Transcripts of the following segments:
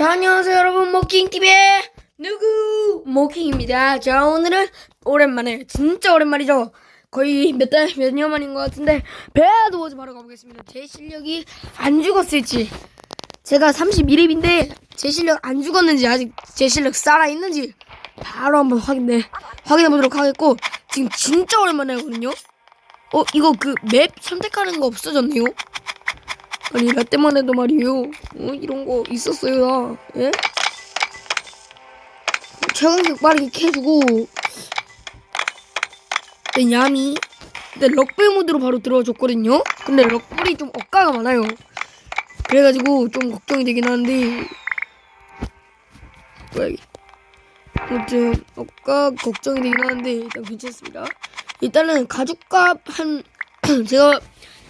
자, 안녕하세요, 여러분. 모킹TV의 누구? 모킹입니다. 자, 오늘은 오랜만에, 진짜 오랜만이죠? 거의 몇 달, 몇 년 만인 것 같은데, 오지 바로 가보겠습니다. 제 실력이 안 죽었을지. 제가 31입인데, 제 실력 안 죽었는지, 아직 제 실력 살아있는지, 바로 한번 확인해, 확인해 보도록 하겠고, 지금 진짜 오랜만에 하거든요? 어, 이거 그 맵 선택하는 거 없어졌네요? 아니 나 때만 해도 말이에요. 어, 이런 거 있었어요 나. 예? 최강색 빠르게 캐주고. 네, 야미 근데 럭벨 모드로 바로 들어와줬거든요? 근데 럭벨이 좀 억가가 많아요. 그래가지고 좀 걱정이 되긴 하는데. 뭐야 이게. 아무튼 억가 걱정이 되긴 하는데 일단 괜찮습니다. 일단은 가죽값 한 제가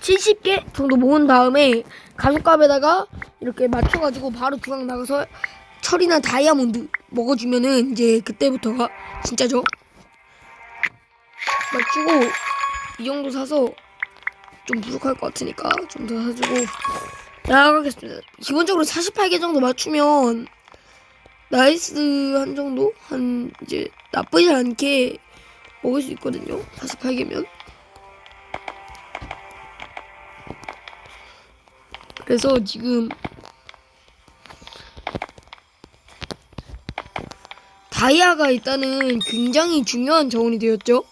70개 정도 모은 다음에 가죽값에다가 이렇게 맞춰가지고 바로 중앙 나가서 철이나 다이아몬드 먹어주면은 이제 그때부터가 진짜죠. 맞추고 이 정도 사서 좀 부족할 것 같으니까 좀 더 사주고 나가겠습니다. 기본적으로 48개 정도 맞추면 나이스 한 정도 한 이제 나쁘지 않게 먹을 수 있거든요. 48개면. 그래서 지금 다이아가 일단은 굉장히 중요한 자원이 되었죠.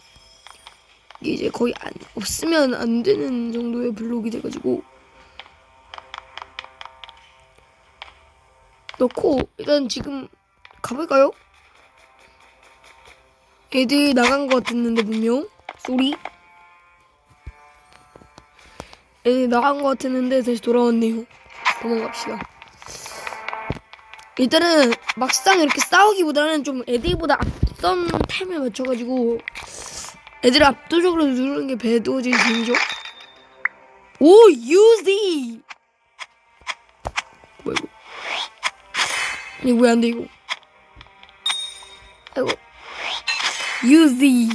이제 거의 안, 없으면 안 되는 정도의 블록이 돼가지고 넣고 일단 지금 가볼까요? 애들 나간 것 같았는데 분명 소리 애들 나간 것 같았는데 다시 돌아왔네요. 도망갑시다. 일단은 막상 이렇게 싸우기보다는 좀 애들보다 앞선 템에 맞춰가지고 애들 압도적으로 누르는 게 배도질 재미죠. 오 유지. 뭐야 이거? 이거 왜안 돼 이거? 아이고 유지.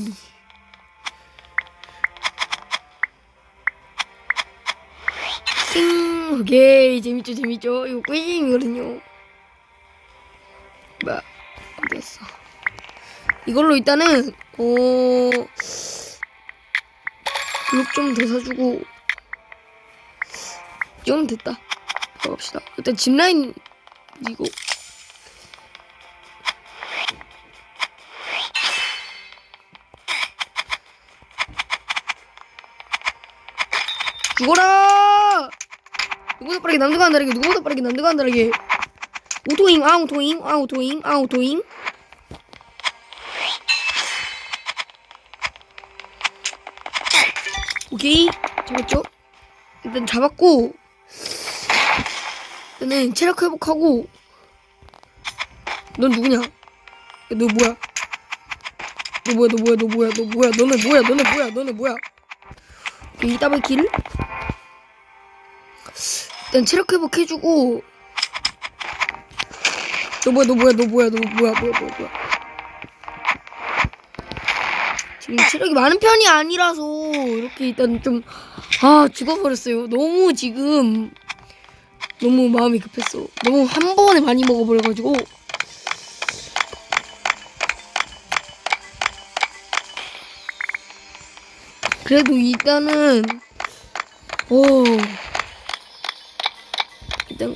재밌죠 재밌죠. 이거 꿀잼이거든요. 뭐야 어디였어? 이걸로 일단은 어 블록 좀 더 사주고 이 정도 됐다. 가봅시다. 일단 짚라인 이거. 죽어라! 누구보다 빠르게 남들과 안 다르게 누구보다 빠르게 남들과 안 다르게 오토잉 아우토잉 아우토잉 아우토잉 오케이 잡았죠? 일단 잡았고 일단은 체력 회복하고 넌 누구냐? 야, 너 뭐야? 너 뭐야 너 뭐야 너 뭐야 너 뭐야 너네 뭐야 너네 뭐야 너네 뭐야 더블 킬 일단 체력 회복해주고. 너 뭐야 너 뭐야 너 뭐야 너 뭐야 뭐야 뭐야 뭐야. 지금 체력이 많은 편이 아니라서 이렇게 일단 좀 아 죽어버렸어요. 너무 지금 너무 마음이 급했어. 너무 한 번에 많이 먹어버려가지고. 그래도 일단은 오 일단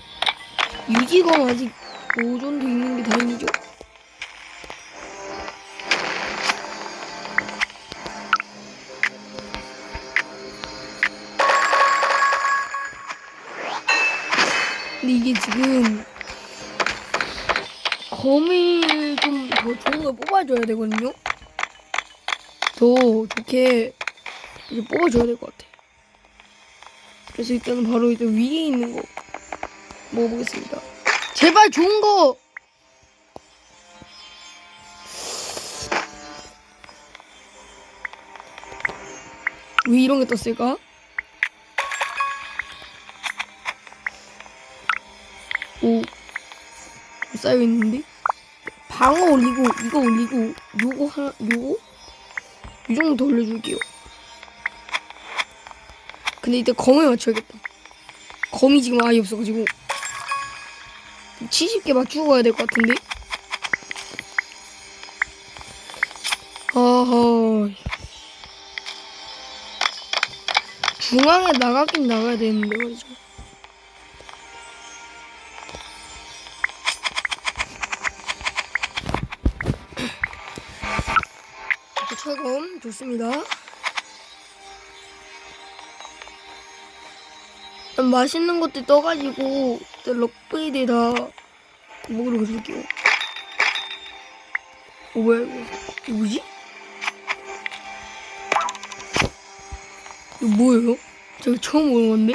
유지검 아직 5정도 있는 게 다행이죠. 근데 이게 지금 검을 좀더 좋은 걸 뽑아줘야 되거든요. 더 좋게 이제 뽑아줘야 될 것 같아. 그래서 일단은 바로 일단 위에 있는 거 먹어보겠습니다. 제발 좋은 거. 왜 이런 게 떴을까? 오, 쌓여 있는데 방어 올리고 이거 올리고 요거 하나 요거 이 정도 더 올려줄게요. 근데 이때 검을 맞춰야겠다. 검이 지금 아예 없어가지고 70개 맞추고 가야 될 것 같은데. 어허. 중앙에 나가긴 나가야 되는데 말이죠. 철검 좋습니다. 맛있는 것들 떠가지고 일단 럭베이드 다 먹으러 가줄게요. 어 뭐야 이거? 뭐지? 이거 뭐예요? 제가 처음 보는 건데?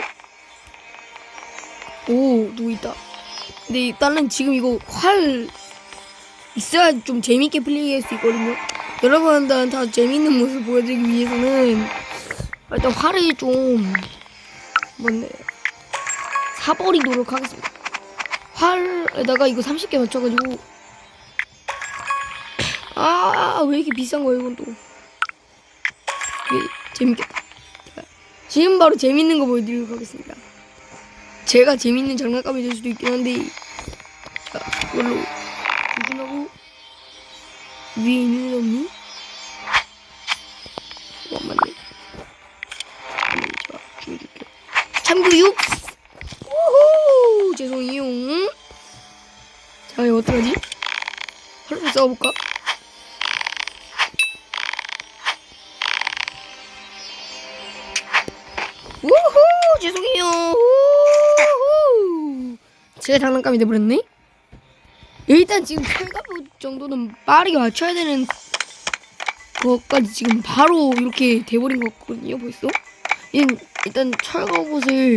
오 누구 있다. 근데 일단은 지금 이거 활 있어야 좀 재밌게 플레이할 수 있거든요. 여러분들은 다 재밌는 모습 보여드리기 위해서는 일단 활을 좀 뭔데 사버리도록 하겠습니다. 활에다가 이거 30개 맞춰가지고 아 왜 이렇게 비싼 거야 이건 또 이게 재밌겠다. 지금 바로 재밌는 거 보여드리도록 하겠습니다. 제가 재밌는 장난감이 될 수도 있긴 한데 자 이걸로 조준하고 위에 있는 놈이 어 맞네. 제가 죽여줄게요. 참교육 싸워볼까? 우후 죄송해요. 우후. 제가 장난감이 돼버렸네? 일단 지금 철갑 정도는 빠르게 맞춰야 되는 것까지 지금 바로 이렇게 돼버린 것 같거든요 벌써? 일단 철갑옷을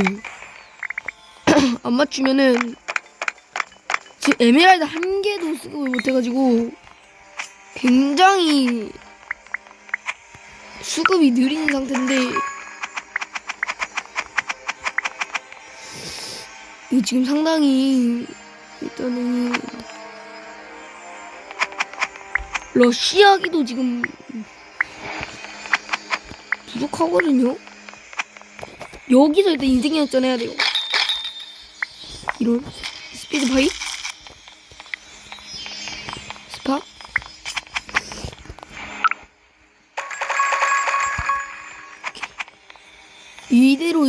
안 맞추면은 지금 에메랄드 한 개도 수급을 못해가지고 굉장히 수급이 느린 상태인데 이거 지금 상당히 일단은 러시아기도 지금 부족하거든요. 여기서 일단 인생 역전 해야 돼요. 이런 스피드 파이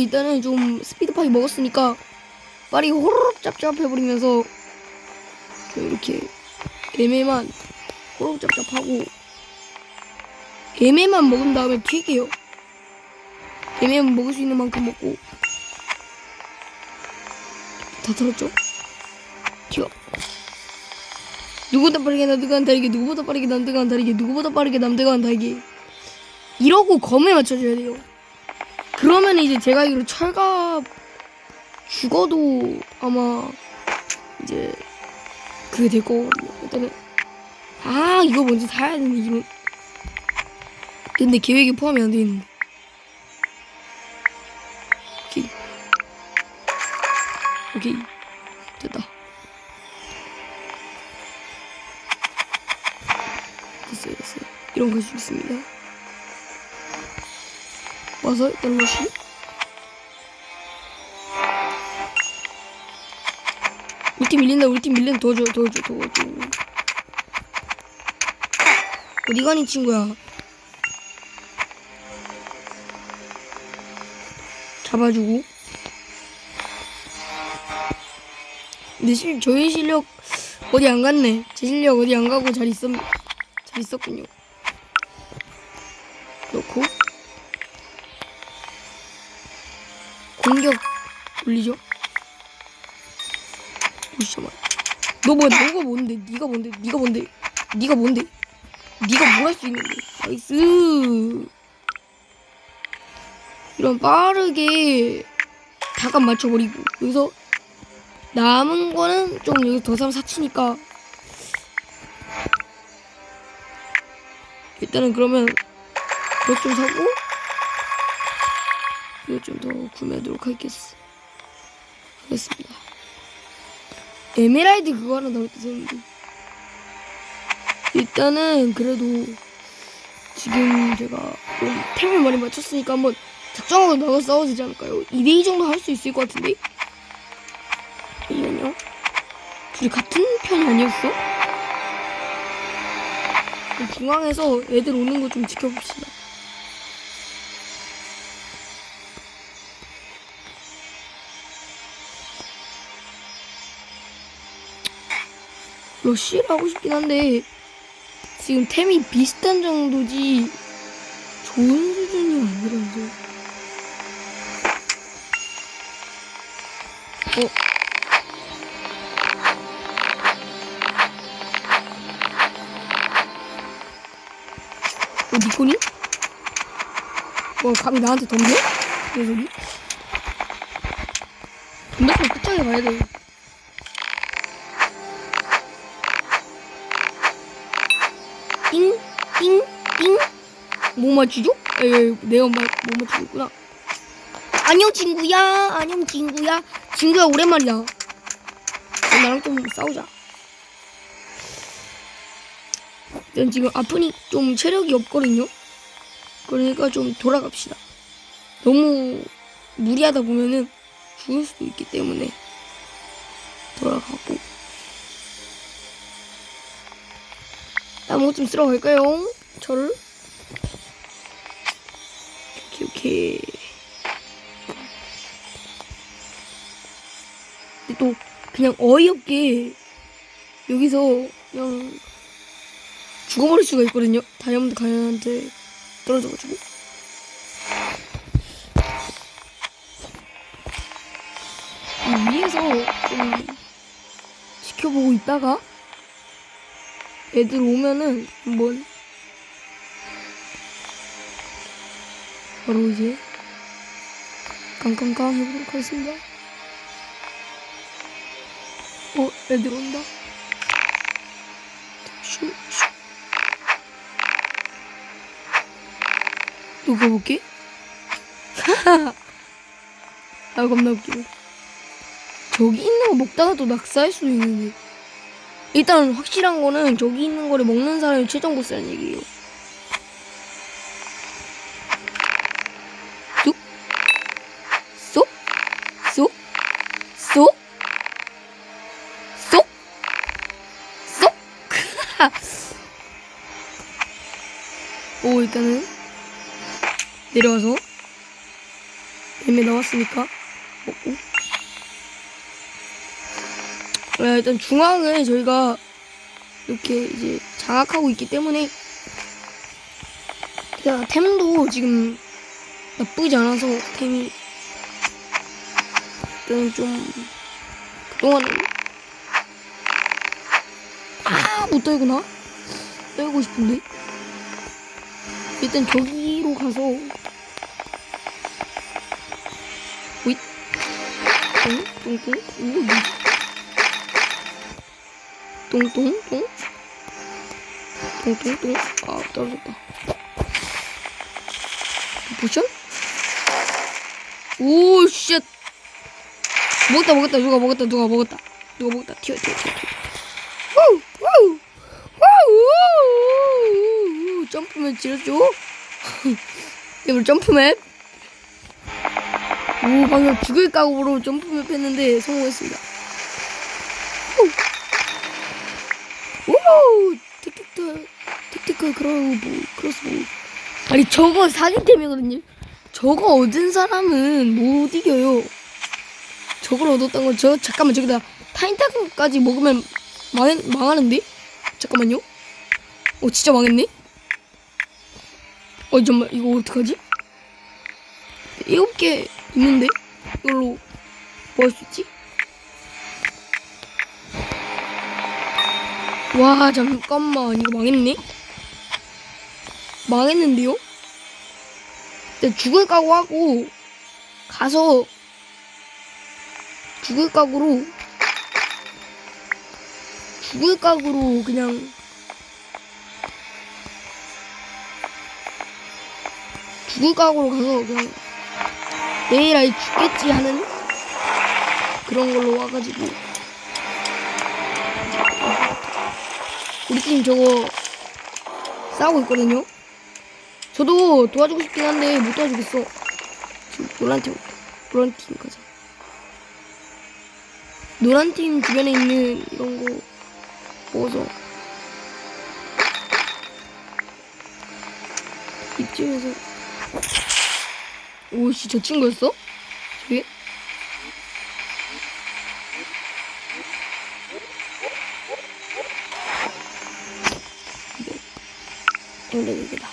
일단은 좀 스피드 파이 먹었으니까 빨리 호로록 짭짭 해버리면서 저 이렇게 애매만 호로록 짭짭하고 애매만 먹은 다음에 튀게요. 애매만 먹을 수 있는 만큼 먹고. 다 털었죠? 튀어. 누구보다 빠르게 남들과는 다르게 누구보다 빠르게 남들과는 다르게 누구보다 빠르게 남들과는 다르게. 이러고 검에 맞춰줘야 돼요 그러면 이제 제가 이로 철갑 죽어도 아마 이제 그게 될 거거든요. 일단은 아 이거 먼저 사야 되는데 이거. 근데 계획에 포함이 안 돼 있는데. 오케이. 오케이. 됐다. 됐어요 됐어요. 이런 거 있습니다 와서 일단 러시 우리 팀 밀린다 우리 팀 밀린다 도와줘 도와줘 도와줘. 어디 가니 친구야? 잡아주고. 근데 실, 저희 실력 어디 안 갔네. 제 실력 어디 안 가고 잘 있었 잘 있었군요 올리죠 잠깐만. 너 뭐야? 너가 뭔데? 네가 뭔데? 네가 뭔데? 네가 뭔데? 네가 뭘 할 수 있는데? 나이스. 이런 빠르게 다감 맞춰버리고 여기서 남은 거는 좀 여기 더 사람 사치니까 일단은 그러면 이것 좀 사고 이것 좀 더 구매하도록 하겠습니다. 하겠습니다. 에메랄드 그거 하나 나올 때 생각데 일단은 그래도 지금 제가 좀 템을 많이 맞췄으니까 한번 작정하고 나가 싸워도 되지 않을까요? 2대2 정도 할 수 있을 것 같은데? 잠시만요. 둘이 같은 편이 아니었어? 중앙에서 애들 오는 거 좀 지켜봅시다. 러쉬를 하고 싶긴 한데 지금 템이 비슷한 정도지 좋은 수준이 아니라서 어? 어, 니코니? 뭐, 감히 나한테 덤벼? 그 소리? 덤볐으면 끝장에 봐야 돼. 맞추죠? 에, 내가 마, 뭐 맞추고 있구나. 안녕, 친구야. 안녕, 친구야. 친구야, 오랜만이야. 어, 나랑 좀 싸우자. 난 지금 아프니 좀 체력이 없거든요. 그러니까 좀 돌아갑시다. 너무 무리하다 보면은 죽을 수도 있기 때문에 돌아가고. 나무 좀 쓸어 갈까요? 저를? 오케이, 오케이. 또 그냥 어이없게 여기서 그냥 죽어버릴 수가 있거든요. 다이아몬드 가연한테 떨어져가지고. 이 위에서 좀 지켜보고 있다가 애들 오면은 한번 바로 이제 깡깡깡 해보도록 하겠습니다. 어, 애들 온다. 슈, 슈. 또 가볼게. 아, 겁나 웃기네. 저기 있는 거 먹다가 또 낙사할 수도 있는데. 일단 확실한 거는 저기 있는 거를 먹는 사람이 최종 보스라는 얘기예요. 내려와서 애매 나왔으니까. 먹고. 네, 일단 중앙을 저희가 이렇게 이제 장악하고 있기 때문에 야, 템도 지금 나쁘지 않아서 템이 일단 좀 그동안은 아못 떨구나? 떨고 싶은데? 일단 저기로 가서 똥 똥똥 오 똥똥똥 똥똥똥 아 떨어졌다. 포션? 오쉣 먹었다 먹었다. 누가 먹었다 누가 먹었다. 누가 먹었다. 튀어 튀어 튀어 튀어. 와우 와우 점프맨 지렸죠? 이걸 점프맵 오 방금 죽을 각오로 점프맵 했는데 성공했습니다. 오! 틱틱틱 틱틱크 크로우 크로스보 아니 저거 사기템이거든요. 저거 얻은 사람은 못 이겨요. 저걸 얻었던 건 저 잠깐만 저기다. 타인타까지 먹으면 망, 망하는데? 잠깐만요. 어 진짜 망했네? 어 잠깐만 이거 어떡하지? 일곱 개 있는데? 이걸로 뭐 할 수 있지? 와 잠깐만 이거 망했네? 망했는데요? 죽을 각오하고 가서 죽을 각오로 죽을 각오로 그냥 죽을 각오로 가서 그냥 내일 아예 죽겠지 하는 그런 걸로 와가지고 우리 팀 저거 싸우고 있거든요. 저도 도와주고 싶긴 한데 못 도와주겠어. 지금 노란 팀, 노란 팀 가자. 노란 팀 주변에 있는 이런 거 먹어서 이쯤에서 오씨 저 친구였어? 네. 여기다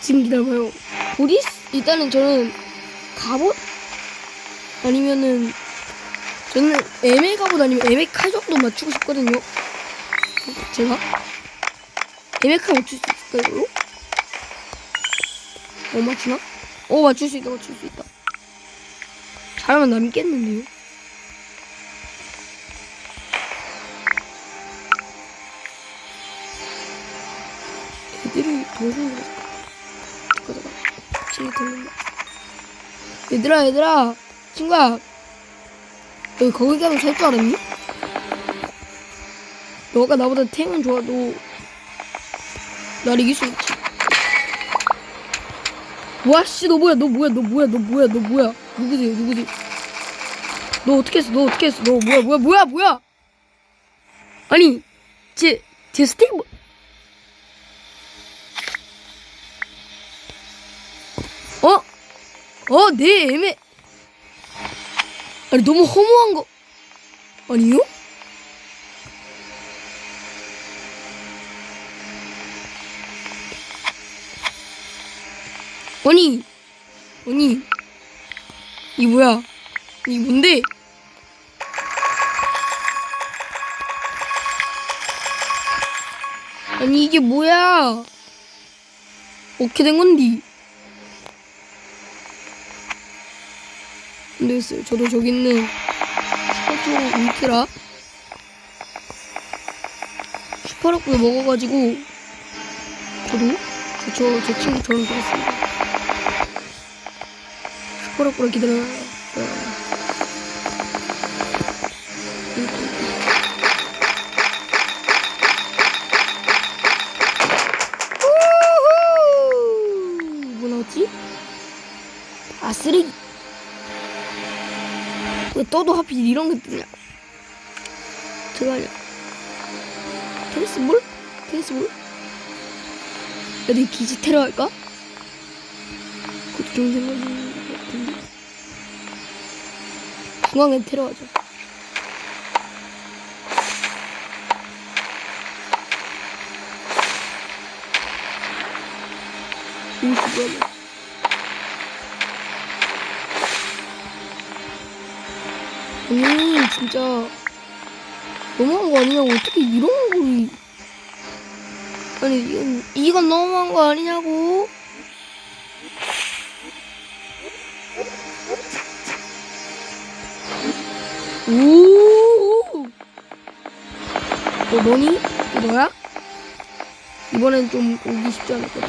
지금 기다려봐요 보리스? 일단은 저는 갑옷? 아니면은 저는 애매 갑옷 아니면 애매 칼 정도 맞추고 싶거든요 제가 애매 칼 맞출 수 있을까 이걸로? 어 맞추나? 어 맞출 수 있다 맞출 수 있다. 잘하면 남겠는데요? 애들이 동생들 잠깐 잠깐 들린다. 얘들아 얘들아! 친구야! 너 거기 가면 살줄 알았니? 너가 나보다 템은 좋아도 날 이길 수 있지 와씨 너 뭐야? 너 뭐야? 너 뭐야? 너 뭐야? 너 뭐야? 누구세요 누구세요 너 어떻게 했어? 너 어떻게 했어? 너 뭐야? 뭐야? 뭐야? 뭐야? 아니 제 제 스테이크 뭐- 어? 어, 네, 애매. 아니, 너무 허무한 거. 아니요? 아니, 아니, 이 뭐야? 이 뭔데? 아니, 이게 뭐야? 어떻게 된 건디? 안 되겠어요. 저도 저기 있는 슈퍼초 울트라 슈퍼럭을 먹어가지고 저도 저, 저, 저 친구처럼 되겠습니다. 슈퍼럭을 기다려. 뭐 나왔지? 아 쓰레기. 왜 떠도 하필 이런 게 뜨냐? 제발요. 테니스볼? 테니스볼? 어디 기지 테러 할까? 그것도 좋은 생각인 중앙에. 오씨 뭐야? 아니 진짜 너무한 거 아니냐고 어떻게 이런 걸 아니 이건 이건 너무한 거 아니냐고 오 어, 너니? 또 너야? 이번엔 좀 오기 쉽지 않을 거야